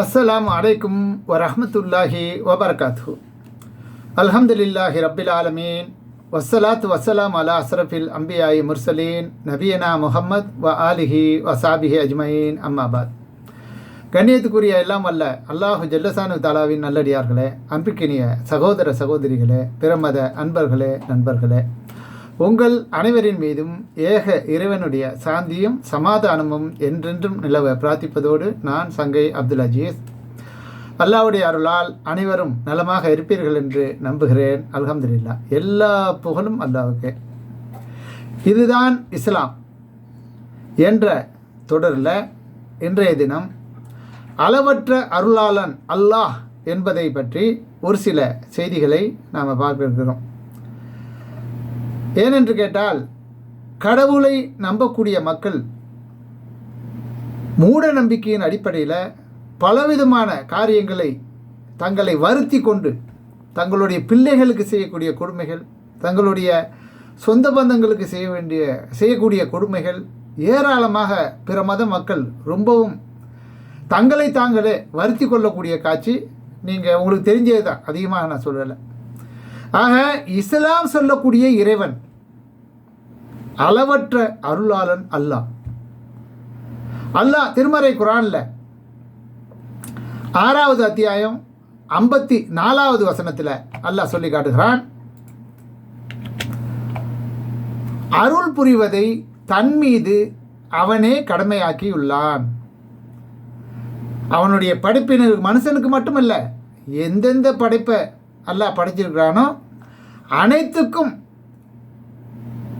அஸ்ஸலாம் அலைக்கும் வரஹ்மத்துல்லாஹி வபர்காத்து அல்ஹம்துலில்லாஹி ரபில் ஆலமீன். வசலாத் வஸ்ஸலாம் அலா அஸ்ரஃபில் அம்பியாயி முர்சலீன். நபியனா முஹம்மத் வ ஆலிஹி வசாபிஹி அஜ்மயின். அம்மாபாத் கண்ணியத்துக்குரிய எல்லாம் அல்ல அல்லாஹு ஜல்லசானு தாலாவின் நல்லடியார்களே அம்பிக்கினிய சகோதர சகோதரிகளே பிரமத அன்பர்களே நண்பர்களே. உங்கள் அனைவரின் மீதும் ஏக இறைவனுடைய சாந்தியும் சமாதானமும் என்றென்றும் நிலவ பிரார்த்திப்பதோடு நான் சங்கை அப்துல் அஜீஸ். அல்லாவுடைய அருளால் அனைவரும் நலமாக இருப்பீர்கள் என்று நம்புகிறேன். அல்ஹம்துலில்லா. எல்லா புகழும் அல்லாவுக்கு. இதுதான் இஸ்லாம் என்ற தொடரில் இன்றைய தினம் அளவற்ற அருளாளன் அல்லாஹ் என்பதை பற்றி ஒரு சில செய்திகளை நாம் பார்க்க இருக்கிறோம். ஏனென்று கேட்டால் கடவுளை நம்பக்கூடிய மக்கள் மூட நம்பிக்கையின் அடிப்படையில் பலவிதமான காரியங்களை தங்களை வருத்தி கொண்டு தங்களுடைய பிள்ளைகளுக்கு செய்யக்கூடிய கொடுமைகள் தங்களுடைய சொந்த பந்தங்களுக்கு செய்ய வேண்டிய செய்யக்கூடிய கொடுமைகள் ஏராளமாக பிற மத மக்கள் ரொம்பவும் தங்களை தாங்களே வருத்தி கொள்ளக்கூடிய காட்சி நீங்கள் உங்களுக்கு தெரிஞ்சது தான் அதிகமாக நான் சொல்லலை. ஆக இஸ்லாம் சொல்லக்கூடிய இறைவன் அளவற்ற அருளாளன் அல்லாஹ் அல்லாஹ் திருமறை குரான்ல ஆறாவது அத்தியாயம் ஐம்பத்தி நாலாவது வசனத்தில் அல்லாஹ் சொல்லி காட்டுகிறான். அருள் புரிவதை தன் மீது அவனே கடமையாக்கியுள்ளான். அவனுடைய படைப்பினர் மனுஷனுக்கு மட்டுமல்ல எந்தெந்த படைப்பை அல்லாஹ் படைச்சிருக்கிறானோ அனைத்துக்கும்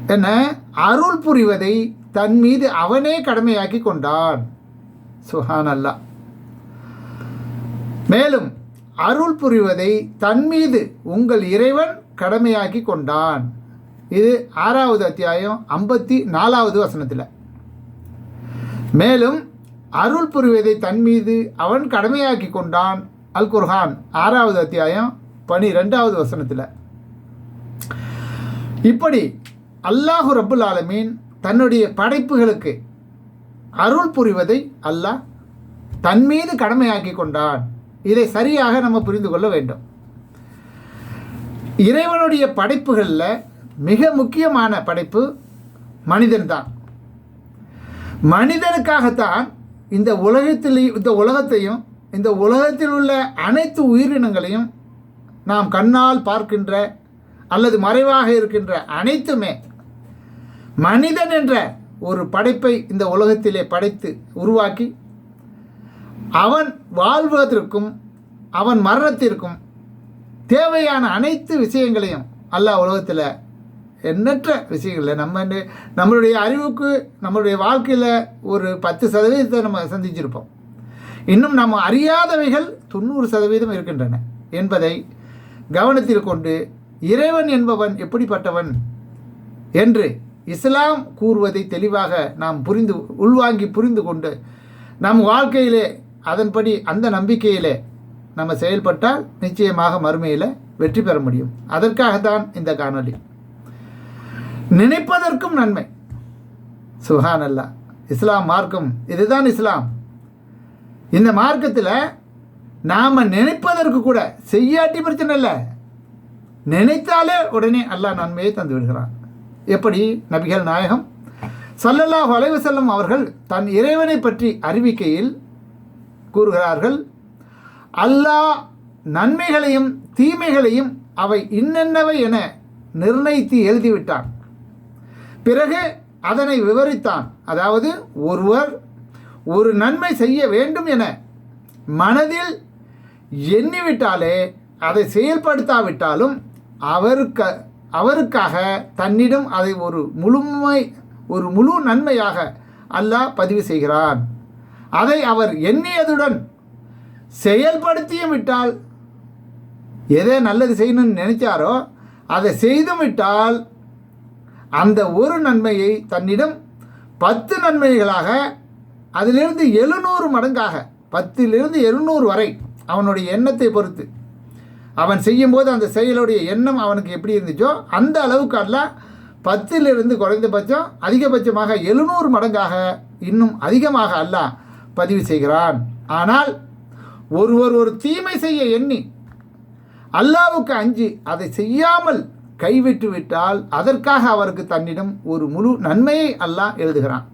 என்ன அருள் புரிவதை தன் மீது அவனே கடமையாக்கி கொண்டான். சுஹான் அல்லாஹ் மேலும் அருள் புரிவதை தன் மீது உங்கள் இறைவன் கடமையாக்கி கொண்டான். இது ஆறாவது அத்தியாயம் ஐம்பத்தி நாலாவது வசனத்தில். மேலும் அருள் புரிவதை தன் மீது அவன் கடமையாக்கி கொண்டான். அல் குர்ஹான் ஆறாவது அத்தியாயம் பனிரெண்டாவது வசனத்தில். இப்படி அல்லாஹு ரபுல் ஆலமீன் தன்னுடைய படைப்புகளுக்கு அருள் புரிவதை அல்லாஹ் தன் மீது கடமையாக்கி கொண்டான். இதை சரியாக நம்ம புரிந்து கொள்ள வேண்டும். இறைவனுடைய படைப்புகளில் மிக முக்கியமான படைப்பு மனிதன்தான் மனிதனுக்காகத்தான் இந்த உலகத்தில் இந்த உலகத்தையும் இந்த உலகத்தில் உள்ள அனைத்து உயிரினங்களையும் நாம் கண்ணால் பார்க்கின்ற அல்லது மறைவாக இருக்கின்ற அனைத்துமே மனிதன் என்ற ஒரு படைப்பை இந்த உலகத்திலே படைத்து உருவாக்கி அவன் வாழ்வதற்கும் அவன் மரணத்திற்கும் தேவையான அனைத்து விஷயங்களையும் அல்லாஹ் உலகத்தில் எண்ணற்ற விஷயங்களில் நம்ம நம்மளுடைய அறிவுக்கு நம்மளுடைய வாழ்க்கையில் ஒரு பத்து சதவீதத்தை நம்ம சந்திச்சிருப்போம். இன்னும் நம்ம அறியாதவைகள் தொண்ணூறு சதவீதம் இருக்கின்றன என்பதை கவனத்தில் கொண்டு இறைவன் என்பவன் எப்படிப்பட்டவன் என்று இஸ்லாம் கூறுவதை தெளிவாக நாம் புரிந்து உள்வாங்கி புரிந்து கொண்டு நம் வாழ்க்கையிலே அதன்படி அந்த நம்பிக்கையிலே நம்ம செயல்பட்டால் நிச்சயமாக மறுமையில் வெற்றி பெற முடியும். அதற்காகத்தான் இந்த காணொலி நினைப்பதற்கும் நன்மை. சுஹான் அல்லா இஸ்லாம் மார்க்கம் இதுதான் இஸ்லாம். இந்த மார்க்கத்தில் நாம் நினைப்பதற்கு கூட செய்யாட்டி பிரச்சனை இல்லை. நினைத்தாலே உடனே அல்லாஹ் நன்மையை தந்து விடுகிறான். எப்படி? நபிகள் நாயகம் சல்லல்லாஹ் வளைவு செல்லும் அவர்கள் தன் இறைவனை பற்றி அறிவிக்கையில் கூறுகிறார்கள் அல்லாஹ் நன்மைகளையும் தீமைகளையும் அவை இன்னென்னவை என நிர்ணயித்து எழுதிவிட்டான். பிறகு அதனை விவரித்தான். அதாவது ஒருவர் ஒரு நன்மை செய்ய வேண்டும் என மனதில் எண்ணிவிட்டாலே அதை செயல்படுத்தாவிட்டாலும் அவருக்கு அவருக்காக தன்னிடம் அதை ஒரு முழுமை ஒரு முழு நன்மையாக அல்லாஹ் பதிவு செய்கிறான். அதை அவர் எண்ணியதுடன் செயல்படுத்தியும் விட்டால் எதை நல்லது செய்யணும்னு நினைச்சாரோ அதை செய்தும் விட்டால் அந்த ஒரு நன்மையை தன்னிடம் பத்து நன்மைகளாக அதிலிருந்து எழுநூறு மடங்காக பத்திலிருந்து எழுநூறு வரை அவனுடைய எண்ணத்தை பொறுத்து அவன் செய்யும்போது அந்த செயலுடைய எண்ணம் அவனுக்கு எப்படி இருந்துச்சோ அந்த அளவுக்கு அல்ல. பத்திலிருந்து குறைந்தபட்சம் அதிகபட்சமாக எழுநூறு மடங்காக இன்னும் அதிகமாக அல்லாஹ் பதிவு செய்கிறான். ஆனால் ஒருவர் ஒரு தீமை செய்ய எண்ணி அல்லாவுக்கு அஞ்சி அதை செய்யாமல் கைவிட்டு விட்டால் அதற்காக அவருக்கு தன்னிடம் ஒரு முழு நன்மையை அல்லாஹ் எழுதுகிறான்.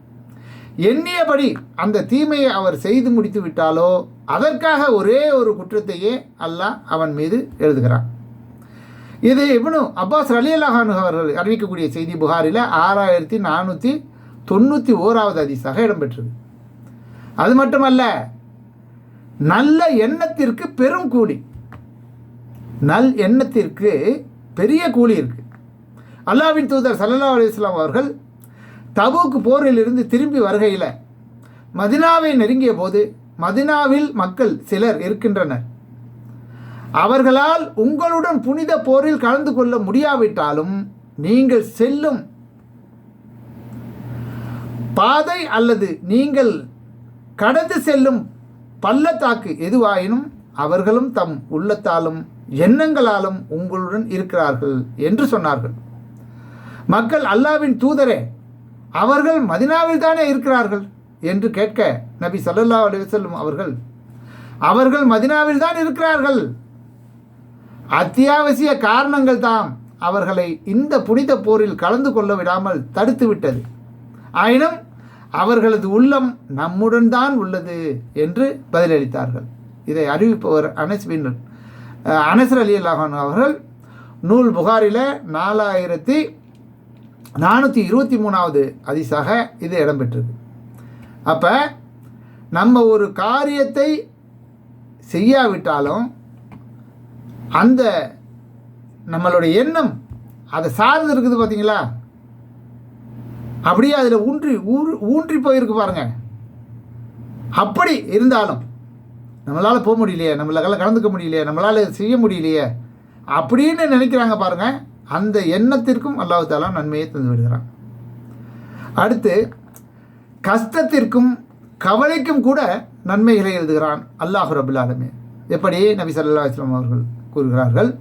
எண்ணியபடி அந்த தீமையை அவர் செய்து முடித்து விட்டாலோ அதற்காக ஒரே ஒரு குற்றத்தையே அல்லாஹ் அவன் மீது எழுதுகிறான். இது இவனு அப்பாஸ் அலி அல்லாஹானு அவர்கள் அறிவிக்கக்கூடிய செய்தி புகாரில் ஆறாயிரத்தி நானூற்றி தொண்ணூற்றி ஓராவது அதிசாக இடம்பெற்றது. அது மட்டுமல்ல நல்ல எண்ணத்திற்கு பெரும் கூலி. நல் எண்ணத்திற்கு பெரிய கூலி இருக்குது அல்லாவின் தூதர் சல்லா அலி இஸ்லாம் அவர்கள் தபுக்கு போரிலிருந்து திரும்பி வருகையில் மதினாவை நெருங்கிய போது மதினாவில் மக்கள் சிலர் இருக்கின்றனர். அவர்களால் உங்களுடன் புனித போரில் கலந்து கொள்ள முடியாவிட்டாலும் நீங்கள் செல்லும். பாதை அல்லது நீங்கள் கடந்து செல்லும் பள்ளத்தாக்கு எதுவாயினும் அவர்களும் தம் உள்ளத்தாலும் எண்ணங்களாலும் உங்களுடன் இருக்கிறார்கள் என்று சொன்னார்கள். மக்கள் அல்லாவின் தூதரே அவர்கள் மதினாவில் தானே இருக்கிறார்கள்? என்று கேட்க நபி சல்லல்லா அலிவசல்லம் அவர்கள் அவர்கள் மதினாவில் தான் இருக்கிறார்கள். அத்தியாவசிய காரணங்கள் தாம் அவர்களை இந்த புனித போரில் கலந்து கொள்ள விடாமல் தடுத்துவிட்டது ஆயினும் அவர்களது உள்ளம் நம்முடன் தான் உள்ளது என்று பதிலளித்தார்கள். இதை அறிவிப்பவர் அனஸ் பின் அனசர் அலி அல்லாஹான் அவர்கள் நூல் புகாரில் நாலாயிரத்தி நானூற்றி இருபத்தி மூணாவது அதிசாக இது இடம்பெற்றது அப்போ நம்ம ஒரு காரியத்தை செய்யாவிட்டாலும் அந்த நம்மளுடைய எண்ணம் அதை சார்ந்து இருக்குது பார்த்தீங்களா அப்படியே அதில் ஊன்றி ஊர் ஊன்றி போயிருக்கு பாருங்க. அப்படி இருந்தாலும் நம்மளால் போக முடியலையே நம்மளால கலந்துக்க முடியலையே நம்மளால் செய்ய முடியலையே அப்படின்னு நினைக்கிறாங்க பாருங்கள் அந்த எண்ணத்திற்கும் அல்லாஹு தாலா நன்மையை தந்து விடுகிறான். அடுத்து கஷ்டத்திற்கும் கவலைக்கும் கூட நன்மைகளை எழுதுகிறான் அல்லாஹு ரபுல்லாலுமே எப்படி? நபி சல்லா இஸ்லாம் அவர்கள் கூறுகிறார்கள்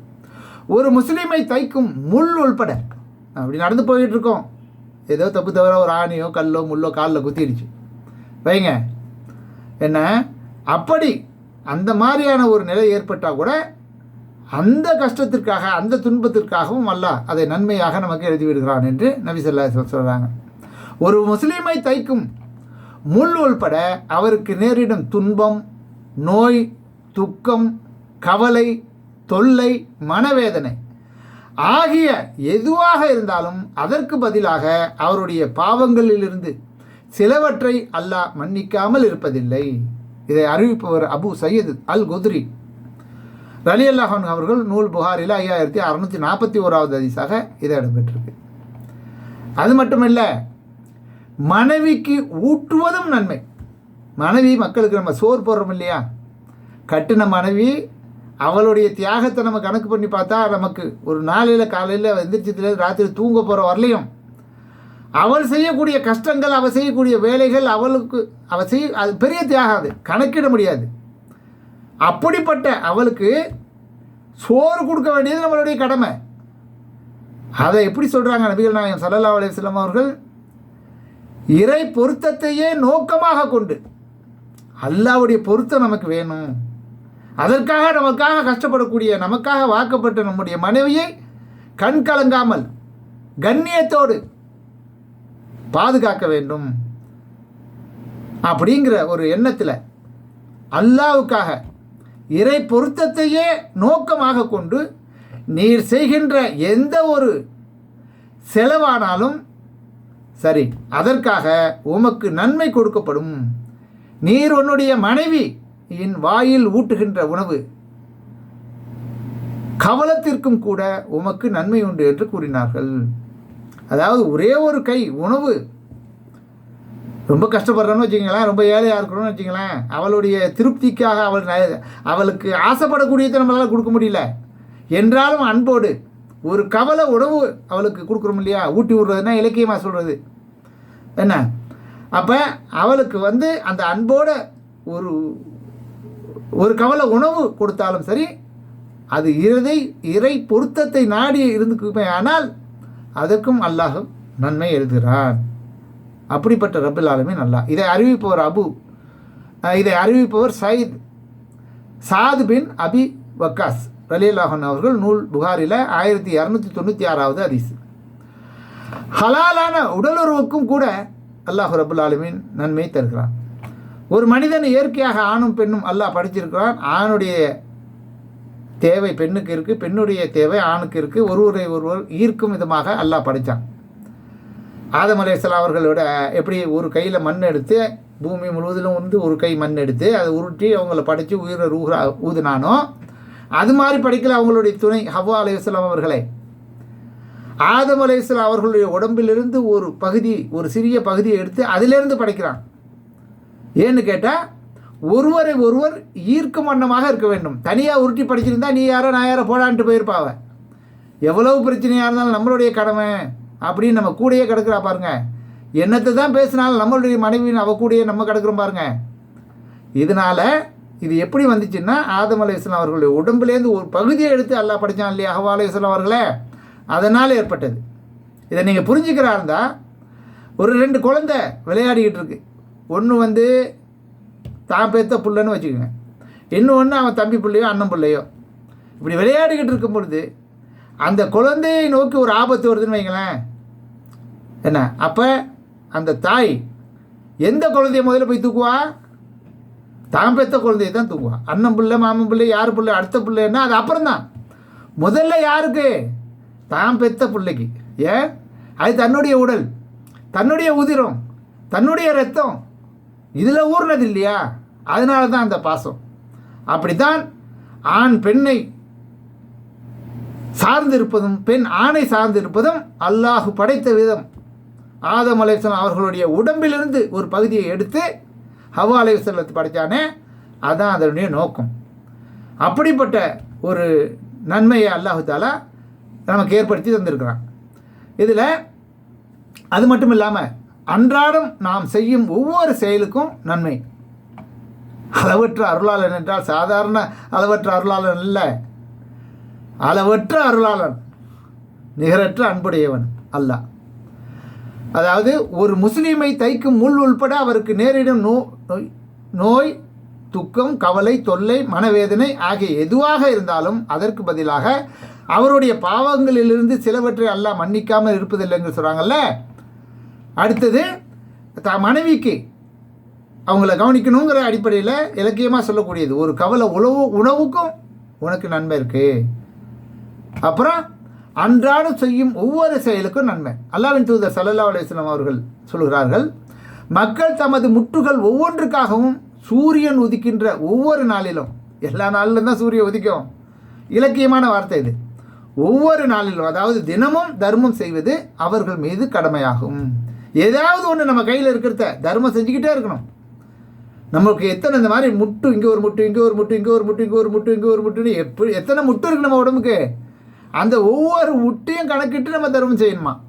ஒரு முஸ்லீமை தைக்கும் முள் உள்பட அப்படி நடந்து போயிட்டு இருக்கோம். ஏதோ தப்பு தவிர ஒரு ஆணியோ கல்லோ முள்ளோ காலில் குத்திடுச்சு. வைங்க. என்ன? அப்படி அந்த மாதிரியான ஒரு நிலை ஏற்பட்டால் கூட அந்த கஷ்டத்திற்காக அந்த துன்பத்திற்காகவும் அல்ல அதை நன்மையாக நமக்கு எழுதி விடுகிறான் என்று நபி சொல்லா சொல்கிறாங்க ஒரு முஸ்லீமை தைக்கும் முள் உள்பட அவருக்கு நேரிடும் துன்பம் நோய் துக்கம் கவலை தொல்லை மனவேதனை ஆகிய எதுவாக இருந்தாலும் அதற்கு பதிலாக அவருடைய பாவங்களிலிருந்து சிலவற்றை அல்லாஹ் மன்னிக்காமல் இருப்பதில்லை. இதை அறிவிப்பவர் அபு சையது அல் குத்ரி ரலி அல்லாஹான் அவர்கள் நூல் புகாரில் ஐயாயிரத்தி அறநூற்றி நாற்பத்தி ஓராவது அதிசாக இதை இடம்பெற்றிருக்கு. அது மட்டுமல்ல மனைவிக்கு ஊட்டுவதும் நன்மை. மனைவி மக்களுக்கு நம்ம சோறு போடுறோம் இல்லையா? கட்டின மனைவி அவளுடைய தியாகத்தை நம்ம கணக்கு பண்ணி பார்த்தா நமக்கு ஒரு நாளையில் காலையில் எந்திரிச்சதுல ராத்திரி தூங்க போகிற வரலையும். அவள் செய்யக்கூடிய கஷ்டங்கள் அவள் செய்யக்கூடிய வேலைகள் அவளுக்கு அவள் செய்ய அது பெரிய தியாகம் அது. கணக்கிட முடியாது. அப்படிப்பட்ட அவளுக்கு சோறு கொடுக்க வேண்டியது நம்மளுடைய கடமை. அதை எப்படி சொல்கிறாங்க நபிகள் நாயகம் சல்லல்லா அலையம் அவர்கள்? இறை பொருத்தத்தையே நோக்கமாக கொண்டு. அல்லாவுடைய பொருத்தம் நமக்கு வேணும். அதற்காக நமக்காக கஷ்டப்படக்கூடிய நமக்காக வாக்கப்பட்ட நம்முடைய மனைவியை கண் கலங்காமல் கண்ணியத்தோடு பாதுகாக்க வேண்டும். அப்படிங்கிற ஒரு எண்ணத்தில் அல்லாவுக்காக இறை பொருத்தத்தையே நோக்கமாக கொண்டு நீர் செய்கின்ற எந்த ஒரு செலவானாலும் சரி அதற்காக உமக்கு நன்மை கொடுக்கப்படும். நீர் உன்னுடைய மனைவி என் வாயில் ஊட்டுகின்ற உணவு. கவலத்திற்கும் கூட உமக்கு நன்மை உண்டு என்று கூறினார்கள். அதாவது ஒரே ஒரு கை உணவு. ரொம்ப கஷ்டப்படுறோன்னு வச்சுங்களேன் ரொம்ப ஏழையாக இருக்கிறோன்னு வச்சுங்களேன் அவளுடைய திருப்திக்காக அவள் அவளுக்கு ஆசைப்படக்கூடியதை நம்மளால் கொடுக்க முடியல. என்றாலும் அன்போடு ஒரு கவலை உணவு அவளுக்கு கொடுக்குறோம் இல்லையா? ஊட்டி விடுறதுன்னா இலக்கியமாக சொல்கிறது என்ன? அப்போ அவளுக்கு வந்து அந்த அன்போட ஒரு ஒரு கவலை உணவு கொடுத்தாலும் சரி அது இறை இறை பொருத்தத்தை நாடி இருந்துக்குமே ஆனால் அதற்கும் அல்லாஹும் நன்மை எழுதுகிறான். அப்படிப்பட்ட ரபுல் ஆலமே நல்லா. இதை அறிவிப்பவர் அபு இதை அறிவிப்பவர் சயித். சாது பின் அபி வக்காஸ் ரலியல்லாஹன் அவர்கள் நூல் புகாரில் ஆயிரத்தி இரநூத்தி தொண்ணூற்றி ஆறாவது அதிசு ஹலாலான உடலுறவுக்கும் கூட அல்லாஹ் ரபுல் ஆலமீன் நன்மை தருகிறான். ஒரு மனிதன் இயற்கையாக ஆணும் பெண்ணும் அல்லாஹ் படிச்சிருக்கிறான் ஆணுடைய தேவை பெண்ணுக்கு இருக்குது பெண்ணுடைய தேவை ஆணுக்கு இருக்குது ஒருவரை ஒருவர் ஈர்க்கும் விதமாக அல்லாஹ் படித்தான். ஆதம் அலையாம் அவர்களோட எப்படி ஒரு கையில் மண் எடுத்து பூமி முழுவதிலும் வந்து ஒரு கை மண் எடுத்து அதை உருட்டி அவங்கள படைத்து உயிரை ரூஹா ஊதுனானோ அது மாதிரி படிக்கல அவங்களுடைய துணை ஹவா அலையாம் அவர்களை. ஆதம் அலையாம் அவர்களுடைய உடம்பிலிருந்து ஒரு பகுதி ஒரு சிறிய பகுதியை எடுத்து அதிலிருந்து படைக்கிறான். ஏன்னு கேட்டால் ஒருவரை ஒருவர் ஈர்க்கும் வண்ணமாக இருக்க வேண்டும். தனியாக உருட்டி படிச்சிருந்தா நீ யாரோ நான் யாரோ போடான்ட்டு போயிருப்பாவ எவ்வளவு பிரச்சனையாக இருந்தாலும் நம்மளுடைய கடமை. அப்படின்னு நம்ம கூடயே கிடக்குறா பாருங்க. என்னத்தை தான் பேசினாலும் நம்மளுடைய மனைவி அவ கூடயே நம்ம கிடக்குறோம் பாருங்க. இதனால இது எப்படி வந்துச்சுன்னா ஆதம் அலை இஸ்லாம் அவர்களுடைய உடம்புலேருந்து ஒரு பகுதியை எடுத்து அல்லாஹ் படித்தான் இல்லையா அஹவா அலை இஸ்லாம் அவர்களே? அதனால் ஏற்பட்டது. இதை நீங்கள் புரிஞ்சுக்கிறா இருந்தால் ஒரு ரெண்டு குழந்தை விளையாடிக்கிட்டு இருக்கு. ஒன்று வந்து தான் பேத்த புள்ளன்னு வச்சுக்கோங்க. இன்னும் ஒன்று அவன் தம்பி பிள்ளையோ அண்ணன் பிள்ளையோ. இப்படி விளையாடிக்கிட்டு இருக்கும் பொழுது அந்த குழந்தையை நோக்கி ஒரு ஆபத்து வருதுன்னு வைங்களேன். என்ன? அப்போ அந்த தாய் எந்த குழந்தைய முதல்ல போய் தூக்குவா? தான் பெத்த குழந்தைய தான் தூக்குவா. அண்ணன் பிள்ளை மாமன் பிள்ளை யார் பிள்ளை அடுத்த பிள்ளைன்னா அது அப்புறம்தான். முதல்ல யாருக்கு? தான் பெத்த பிள்ளைக்கு. ஏன்? அது தன்னுடைய உடல் தன்னுடைய உதிரம் தன்னுடைய ரத்தம். இதில் ஊர்னது இல்லையா? அதனால தான் அந்த பாசம். அப்படித்தான் ஆண் பெண்ணை சார்ந்திருப்பதும் பெண் ஆணை சார்ந்திருப்பதும் அல்லாஹு படைத்த விதம். ஆதம் அலைவசலம் அவர்களுடைய உடம்பிலிருந்து ஒரு பகுதியை எடுத்து ஹவா அலைவசலத்தை படைத்தானே அதுதான் அதனுடைய நோக்கம். அப்படிப்பட்ட ஒரு நன்மையை அல்லாஹு தாலா நமக்கு ஏற்படுத்தி தந்திருக்கிறான். இதில் அது மட்டும் இல்லாமல் அன்றாடம் நாம் செய்யும் ஒவ்வொரு செயலுக்கும் நன்மை. அளவற்ற அருளாளன் என்றால் சாதாரண அளவற்ற அருளாளன் இல்லை அளவற்ற அருளாளன் நிகரற்ற அன்புடையவன் அல்லாஹ். அதாவது ஒரு முஸ்லீமை தைக்கும் முள் உள்பட அவருக்கு நேரிடும் நோ நோய் நோய் துக்கம் கவலை தொல்லை மனவேதனை ஆகிய எதுவாக இருந்தாலும் அதற்கு பதிலாக அவருடைய பாவங்களிலிருந்து சிலவற்றை அல்லாஹ் மன்னிக்காமல் இருப்பதில்லைன்னு சொல்கிறாங்கல்ல அடுத்தது த மனைவிக்கு அவங்கள கவனிக்கணுங்கிற அடிப்படையில் இலக்கியமாக சொல்லக்கூடியது. ஒரு கவலை உணவு உணவுக்கும் உனக்கு நன்மை இருக்குது அப்புறம் அன்றாடம் செய்யும் ஒவ்வொரு செயலுக்கும் நன்மை. அல்லாவின் தூதர் சல்லல்லா அலுவலாம் அவர்கள் சொல்கிறார்கள் மக்கள் தமது முட்டுகள் ஒவ்வொன்றுக்காகவும் சூரியன் உதிக்கின்ற ஒவ்வொரு நாளிலும் எல்லா நாளிலும் தான் சூரியன் உதிக்கும். இலக்கியமான வார்த்தை இது. ஒவ்வொரு நாளிலும் அதாவது தினமும் தர்மம் செய்வது அவர்கள் மீது கடமையாகும். ஏதாவது ஒன்று நம்ம கையில் இருக்கிறத தர்மம் செஞ்சுக்கிட்டே இருக்கணும். நமக்கு எத்தனை இந்த மாதிரி முட்டு இங்கே ஒரு முட்டு இங்கே ஒரு முட்டு இங்கே ஒரு முட்டு இங்கே ஒரு முட்டு இங்கே ஒரு முட்டுன்னு எப்படி எத்தனை முட்டு இருக்குது நம்ம உடம்புக்கு? அந்த ஒவ்வொரு முட்டையும் கணக்கிட்டு நம்ம தர்மம் செய்யணுமா?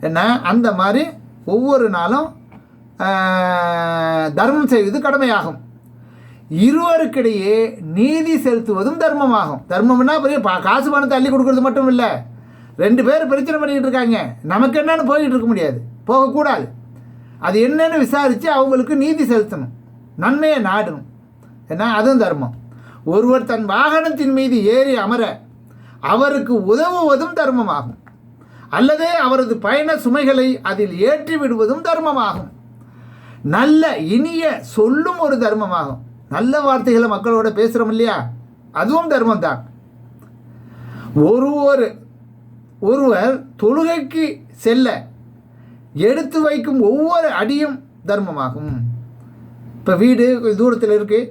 என்ன? அந்த மாதிரி ஒவ்வொரு நாளும் தர்மம் செய்வது கடமையாகும். இருவருக்கிடையே நீதி செலுத்துவதும் தர்மமாகும். தர்மம்னா பெரிய பா- காசு பணத்தை அள்ளி கொடுக்கறது மட்டும் இல்லை. ரெண்டு பேர் பிரச்சனை பண்ணிக்கிட்டு இருக்காங்க. நமக்கு என்னன்னு போய்கிட்டு இருக்க முடியாது. போகக்கூடாது அது என்னன்னு விசாரித்து அவங்களுக்கு நீதி செலுத்தணும். நன்மையை நாடணும். ஏன்னா அதுவும் தர்மம். ஒருவர் தன் வாகனத்தின் மீது ஏறி அமர அவருக்கு உதவுவதும் தர்மமாகும். அல்லது அவரது பயண சுமைகளை அதில் ஏற்றி விடுவதும் தர்மமாகும். நல்ல இனிய சொல்லும் ஒரு தர்மமாகும். நல்ல வார்த்தைகளை மக்களோட பேசுகிறோம் இல்லையா? அதுவும் தர்மம் தான் ஒரு ஒரு ஒருவர் தொழுகைக்கு செல்ல எடுத்து வைக்கும் ஒவ்வொரு அடியும் தர்மமாகும். இப்போ வீடு தூரத்தில் இருக்குது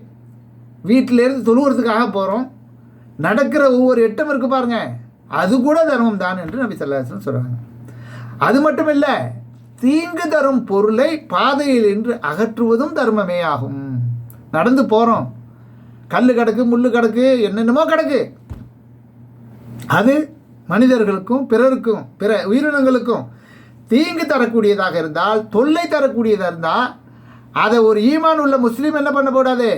வீட்டிலேருந்து தொழுகிறதுக்காக போகிறோம் நடக்கிற ஒவ்வொரு எட்டம் இருக்கு பாருங்க. அது கூட தர்மம் தான் என்று நபி சொல்லாசன் சொல்கிறாங்க அது மட்டும் இல்லை தீங்கு தரும் பொருளை பாதையில் என்று அகற்றுவதும் தர்மமே ஆகும். நடந்து போகிறோம் கல் கிடக்கு முள்ளு கிடக்கு என்னென்னமோ கிடக்கு. அது மனிதர்களுக்கும் பிறருக்கும் பிற உயிரினங்களுக்கும் தீங்கு தரக்கூடியதாக இருந்தால் தொல்லை தரக்கூடியதாக இருந்தால் அதை ஒரு ஈமான் உள்ள முஸ்லீம் என்ன பண்ணக்கூடாது?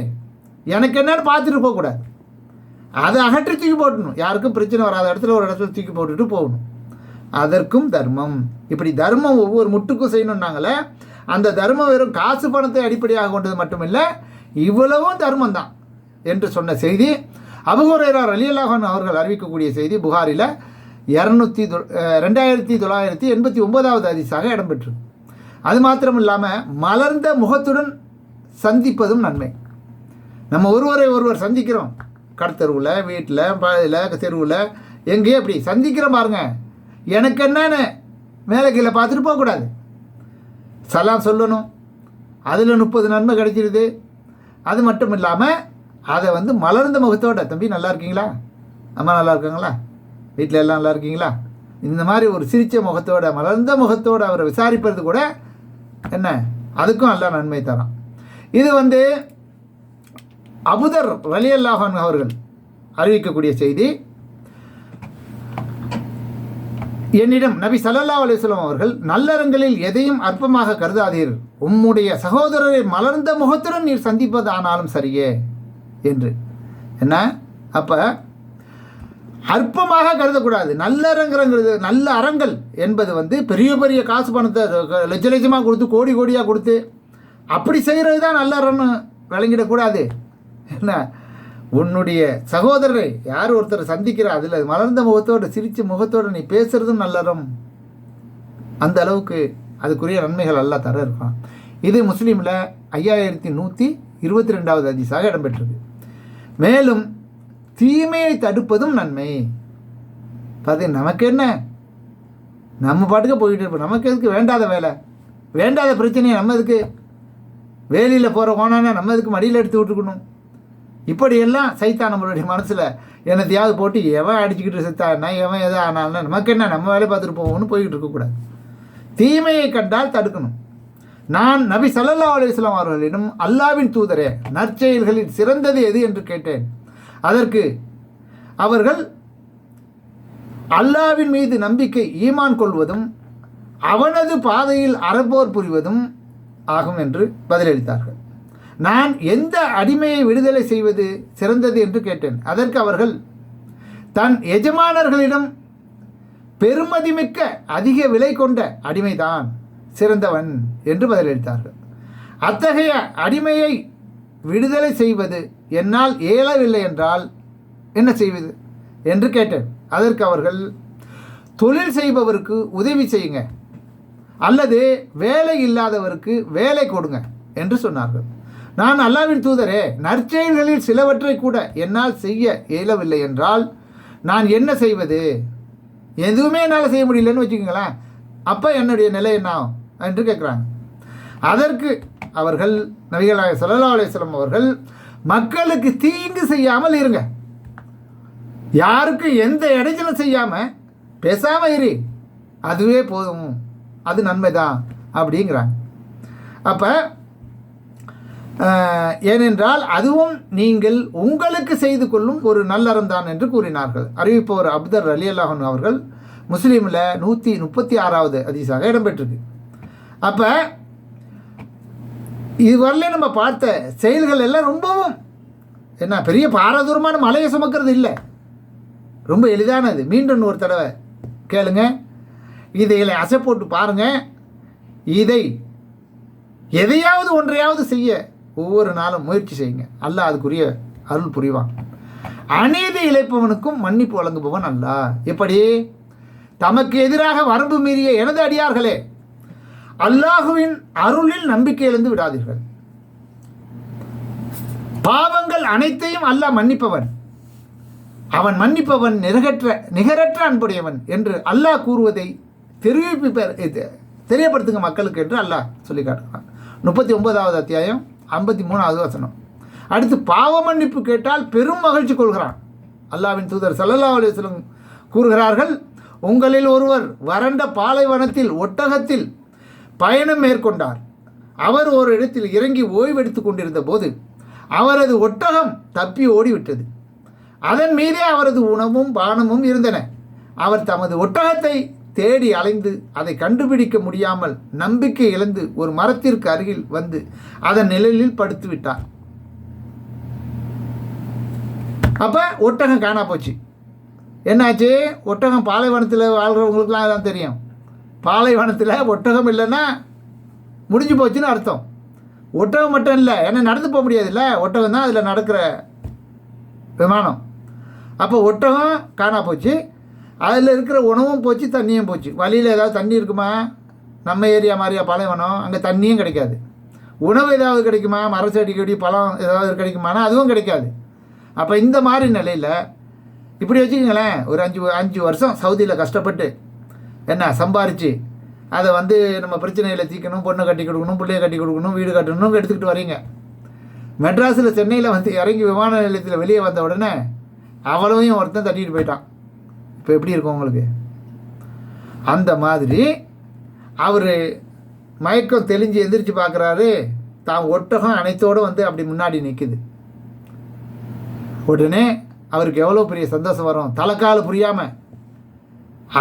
எனக்கு என்னன்னு பார்த்துட்டு போகக்கூடாது. அதை அகற்றி தூக்கி போட்டணும். யாருக்கும் பிரச்சனை வராத இடத்துல ஒரு இடத்துல தூக்கி போட்டுட்டு போகணும். அதற்கும் தர்மம். இப்படி தர்மம் ஒவ்வொரு முட்டுக்கும் செய்யணுன்னாங்களே அந்த தர்மம் வெறும் காசு பணத்தை அடிப்படையாக கொண்டது மட்டுமில்லை இவ்வளவும் தர்மம் தான் என்று சொன்ன செய்தி அபுஹுரேரா அலியல்லாஹன் அவர்கள் அறிவிக்கக்கூடிய செய்தி புகாரில் இரநூத்தி ரெண்டாயிரத்தி தொள்ளாயிரத்தி எண்பத்தி ஒன்பதாவது அதிசாக இடம்பெற்று அது மாத்திரம் இல்லாமல் மலர்ந்த முகத்துடன் சந்திப்பதும் நன்மை. நம்ம ஒருவரை ஒருவர் சந்திக்கிறோம். கடத்தெருவில் வீட்டில் பழையில் தெருவில் எங்கேயும் அப்படி சந்திக்கிற பாருங்க. எனக்கு என்னன்னு மேலே கீழே பார்த்துட்டு போகக்கூடாது. சலாம் சொல்லணும். அதில் முப்பது நன்மை கிடைச்சிருது. அது மட்டும் இல்லாமல் அதை வந்து மலர்ந்த முகத்தோட தம்பி நல்லா இருக்கீங்களா? அம்மா நல்லா இருக்காங்களா? வீட்டில் எல்லாம் நல்லா இருக்கீங்களா? இந்த மாதிரி ஒரு சிரித்த முகத்தோட மலர்ந்த முகத்தோடு அவரை விசாரிப்பது கூட என்ன? அதுக்கும் நல்ல நன்மை தரும். இது வந்து அபுதர் ரலியல்லாஹன் அவர்கள் அறிவிக்கக்கூடிய செய்தி என்னிடம் நபி சல்லல்லா அலைஹி அவர்கள் நல்லறங்களில் எதையும் அற்பமாக கருதாதீர். உம்முடைய சகோதரரை மலர்ந்த முகத்துடன் நீர் சந்திப்பது ஆனாலும் சரியே. என்று. என்ன? அப்போ அற்பமாக கருதக்கூடாது. நல்லறங்கிறது நல்ல அறங்கள் என்பது வந்து பெரிய பெரிய காசு பணத்தை லட்ச லட்சமாக கொடுத்து கோடி கோடியாக கொடுத்து அப்படி செய்கிறது தான் நல்ல அறன்னு விளங்கிடக்கூடாது. என்ன? உன்னுடைய சகோதரரை யார் ஒருத்தர் சந்திக்கிறார் அதில் மலர்ந்த முகத்தோடு சிரிச்ச முகத்தோடு நீ பேசுறதும் நல்லறம் அந்த அளவுக்கு அதுக்குரிய நன்மைகள் எல்லாம் தர இருக்கும் இது முஸ்லீமில் ஐயாயிரத்தி நூற்றி இருபத்தி ரெண்டாவது அதிசாக இடம்பெற்றது மேலும் தீமையை தடுப்பதும் நன்மை. பார்த்து நமக்கு என்ன? நம்ம பாட்டுக்கு போயிட்டு இருப்போம். நமக்கு எதுக்கு வேண்டாத வேலை? வேண்டாத பிரச்சனையை நம்ம எதுக்கு? வேலியில் போகிற ஓனானா நம்ம எதுக்கு மடியில் எடுத்து விட்டுக்கணும் இப்படியெல்லாம் சைத்தான் நம்மளுடைய மனசில் என்னத்தையாவது போட்டு எவன் அடிச்சுக்கிட்டு செத்தானா எவன் எதை ஆனாலும் நமக்கு என்ன நம்ம வேலையை பார்த்துட்டு போவோம்னு போய்கிட்டு இருக்கக்கூடாது. தீமையை கண்டால் தடுக்கணும். நான் நபி சல்லல்லா அலுவலாம் அவர்களிடம் அல்லாவின் தூதரே நற்செயல்களில் சிறந்தது எது? என்று கேட்டேன். அதற்கு அவர்கள் அல்லாவின் மீது நம்பிக்கை ஈமான் கொள்வதும் அவனது பாதையில் அறப்போர் புரிவதும் ஆகும் என்று பதிலளித்தார்கள். நான் எந்த அடிமையை விடுதலை செய்வது சிறந்தது என்று கேட்டேன். அதற்கு அவர்கள் தன் எஜமானர்களிடம் பெருமதிமிக்க அதிக விலை கொண்ட அடிமைதான் சிறந்தவன் என்று பதிலளித்தார்கள். அத்தகைய அடிமையை விடுதலை செய்வது என்னால் இயலவில்லை என்றால் என்ன செய்வது என்று கேட்டேன். அதற்கு அவர்கள் தொழில் செய்பவருக்கு உதவி செய்யுங்க அல்லது வேலை இல்லாதவருக்கு வேலை கொடுங்க என்று சொன்னார்கள். நான் அல்லாவின் தூதரே நற்செயல்களில் சிலவற்றை கூட என்னால் செய்ய இயலவில்லை என்றால் நான் என்ன செய்வது? எதுவுமே என்னால் செய்ய முடியலன்னு வச்சுக்கோங்களேன். அப்போ என்னுடைய நிலை என்ன ஆகும் என்று கேட்குறாங்க. அதற்கு அவர்கள் நபிகளாக சல்லா அலிஸ்லாம் அவர்கள் மக்களுக்கு தீங்கு செய்யாமல் இருங்க. யாருக்கும் எந்த இடைஞ்சலும் செய்யாமல் பேசாமல் இரு. அதுவே போதும். அது நன்மை தான் அப்படிங்கிறாங்க. அப்போ ஏனென்றால் அதுவும் நீங்கள் உங்களுக்கு செய்து கொள்ளும் ஒரு நல்லறம் தான் என்று கூறினார்கள். அறிவிப்பவர் அப்தர் அலி அல்லாஹன் அவர்கள் முஸ்லீமில் நூற்றி முப்பத்தி ஆறாவது அதிசாக இடம்பெற்றிருக்கு. அப்போ இதுவரையில நம்ம பார்த்த செயல்கள் எல்லாம் ரொம்பவும் என்ன பெரிய பாரதூரமான மலையை சுமக்கிறது இல்லை. ரொம்ப எளிதானது. மீண்டும் ஒரு தடவை கேளுங்க. இதைகளை அசை போட்டு பாருங்கள் இதை எதையாவது ஒன்றையாவது செய்ய ஒவ்வொரு நாளும் முயற்சி செய்யுங்க. அல்லாஹ் அதுக்குரிய அருள் புரிவான். அநீதி இழைப்பவனுக்கும் மன்னிப்பு வழங்குபவன் அல்ல எப்படி? தமக்கு எதிராக வரம்பு மீறிய எனது அடியார்களே அல்லாஹுவின் அருளில் நம்பிக்கை இழந்து விடாதீர்கள். பாவங்கள் அனைத்தையும் அல்லாஹ் மன்னிப்பவன். அவன் மன்னிப்பவன் நிகரற்ற நிகரற்ற அன்புடையவன் என்று அல்லாஹ் கூறுவதை தெரிவிப்பு தெரியப்படுத்துங்க மக்களுக்கு என்று அல்லாஹ் சொல்லி காட்டுறான் முப்பத்தி ஒன்பதாவது அத்தியாயம். ஐம்பத்தி மூணாவது வசனம். அடுத்து பாவ மன்னிப்பு கேட்டால் பெரும் மகிழ்ச்சி கொள்கிறான். அல்லாவின் தூதர் சல்லல்லா அலுவலம் கூறுகிறார்கள் உங்களில் ஒருவர் வறண்ட பாலைவனத்தில் ஒட்டகத்தில் பயணம் மேற்கொண்டார். அவர் ஒரு இடத்தில் இறங்கி ஓய்வெடுத்து கொண்டிருந்த போது அவரது ஒட்டகம் தப்பி ஓடிவிட்டது. அதன் மீதே அவரது உணவும் பானமும் இருந்தன. அவர் தமது ஒட்டகத்தை தேடி அலைந்து அதை கண்டுபிடிக்க முடியாமல் நம்பிக்கை இழந்து ஒரு மரத்திற்கு அருகில் வந்து அதன் நிழலில் படுத்து விட்டார் அப்போ ஒட்டகம் காணா போச்சு. என்னாச்சு? ஒட்டகம் பாலைவனத்தில் வாழ்கிறவங்களுக்குலாம் அதான் தெரியும். பாலைவனத்தில் ஒட்டகம் இல்லைன்னா முடிஞ்சு போச்சுன்னு அர்த்தம். ஒட்டகம் மட்டும் இல்லை ஏன்னா நடந்து போக முடியாது இல்லை ஒட்டகம் தான் அதில் நடக்கிற விமானம். அப்போ ஒட்டகம் காணா போச்சு. அதில் இருக்கிற உணவும் போச்சு தண்ணியும் போச்சு. வழியில் ஏதாவது தண்ணி இருக்குமா? நம்ம ஏரியா மாதிரியா பாலைவனம் அங்கே தண்ணியும் கிடைக்காது. உணவு ஏதாவது கிடைக்குமா? மரச்செடி கொடி பழம் ஏதாவது கிடைக்குமானா அதுவும் கிடைக்காது. அப்போ இந்த மாதிரி நிலையில் இப்படி வச்சுக்கோங்களேன் ஒரு அஞ்சு அஞ்சு வருஷம் சவுதியில் கஷ்டப்பட்டு என்ன சம்பாரித்து அதை வந்து நம்ம பிரச்சனையில் தீக்கணும் பொண்ணை கட்டி கொடுக்கணும் பிள்ளைய கட்டி கொடுக்கணும் வீடு கட்டணும் எடுத்துக்கிட்டு வரீங்க. மெட்ராஸில் சென்னையில் வந்து இறங்கி விமான நிலையத்தில் வெளியே வந்த உடனே அவ்வளவையும் ஒருத்தன் தட்டிட்டு போயிட்டான். இப்போ எப்படி இருக்கும் உங்களுக்கு? அந்த மாதிரி அவர் மயக்கம் தெளிஞ்சு எந்திரிச்சு பார்க்குறாரு தான் ஒட்டகம் அனைத்தோடு வந்து அப்படி முன்னாடி நிற்குது உடனே அவருக்கு எவ்வளோ பெரிய சந்தோஷம் வரும்? தலைக்கால புரியாமல்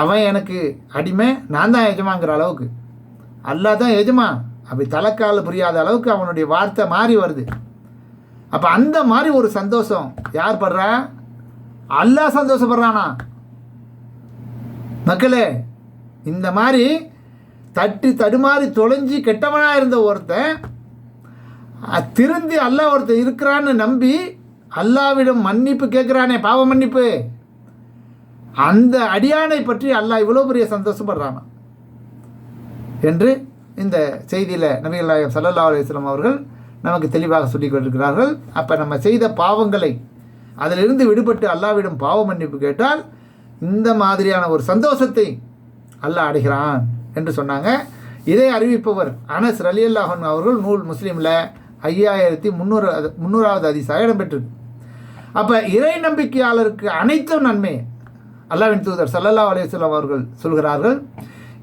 அவன் எனக்கு அடிமை நான் தான் எஜமாங்கிற அளவுக்கு. அல்லா தான் எஜமா அப்படி தலைக்கால புரியாத அளவுக்கு அவனுடைய வார்த்தை மாறி வருது. அப்போ அந்த மாதிரி ஒரு சந்தோஷம் யார் படுறா? அல்லா சந்தோஷப்படுறானா? மக்களே இந்த மாதிரி தட்டி தடுமாறி தொலைஞ்சி கெட்டவனாக இருந்த ஒருத்தன் திருந்தி அல்லாஹ் ஒருத்தன் இருக்கிறான்னு நம்பி அல்லாவிடம் மன்னிப்பு கேட்குறானே பாவ மன்னிப்பு. அந்த அடியானை பற்றி அல்லாஹ் இவ்வளோ பெரிய சந்தோஷப்படுறானா. என்று இந்த செய்தியில் நபிகள் நாயகம் சல்லல்லா அலுவலாம் அவர்கள் நமக்கு தெளிவாக சொல்லிக் கொண்டிருக்கிறார்கள். அப்போ நம்ம செய்த பாவங்களை அதிலிருந்து விடுபட்டு அல்லாவிடம் பாவ மன்னிப்பு கேட்டால் இந்த மாதிரியான ஒரு சந்தோஷத்தை அல்லாஹ் அடைகிறான் என்று சொன்னாங்க. இதை அறிவிப்பவர் அனஸ் ரலி அல்லாஹன் அவர்கள் நூல் முஸ்லீமில் ஐயாயிரத்தி முந்நூறு முந்நூறாவது அதிசாக இடம்பெற்றிருக்கு. அப்போ இறை நம்பிக்கையாளருக்கு அனைத்தும் நன்மை அல்லாவின் தூதர் சல்லல்லா அலையம் அவர்கள் சொல்கிறார்கள்.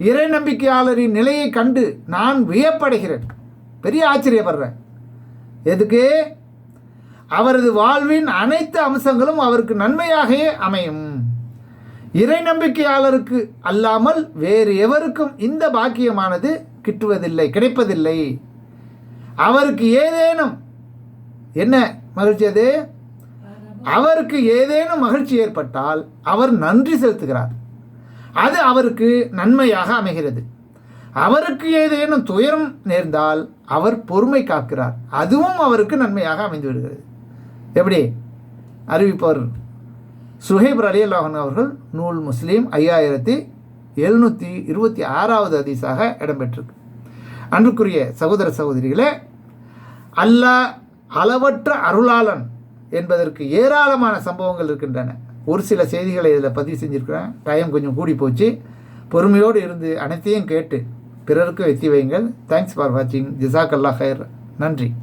இறை நம்பிக்கையாளரின் நிலையை கண்டு நான் வியப்படைகிறேன். பெரிய ஆச்சரியப்படுறேன். எதுக்கு? அவரது வாழ்வின் அனைத்து அம்சங்களும் அவருக்கு நன்மையாகவே அமையும். இறை நம்பிக்கையாளருக்கு அல்லாமல் வேறு எவருக்கும் இந்த பாக்கியமானது கிட்டுவதில்லை கிடைப்பதில்லை. அவருக்கு ஏதேனும் என்ன மகிழ்ச்சி அது? அவருக்கு ஏதேனும் மகிழ்ச்சி ஏற்பட்டால் அவர் நன்றி செலுத்துகிறார். அது அவருக்கு நன்மையாக அமைகிறது. அவருக்கு ஏதேனும் துயரம் நேர்ந்தால் அவர் பொறுமை காக்கிறார். அதுவும் அவருக்கு நன்மையாக அமைந்து விடுகிறது. எப்படி? அறிவிப்பவர் சுஹைப் அலி அல்லாஹன் அவர்கள் நூல் முஸ்லீம் ஐயாயிரத்தி எழுநூற்றி இருபத்தி ஆறாவது அதிசாக இடம்பெற்றிருக்கு. அன்றுக்குரிய சகோதர சகோதரிகளே அல்லாஹ் அளவற்ற அருளாளன் என்பதற்கு ஏராளமான சம்பவங்கள் இருக்கின்றன. ஒரு சில செய்திகளை இதில் பதிவு செஞ்சுருக்கிறேன். டைம் கொஞ்சம் கூடி போச்சு. பொறுமையோடு இருந்து அனைத்தையும் கேட்டு பிறருக்கு எத்தி வையுங்கள். தேங்க்ஸ் ஃபார் வாட்சிங் ஜிசாக் அல்லா ஹைர் நன்றி.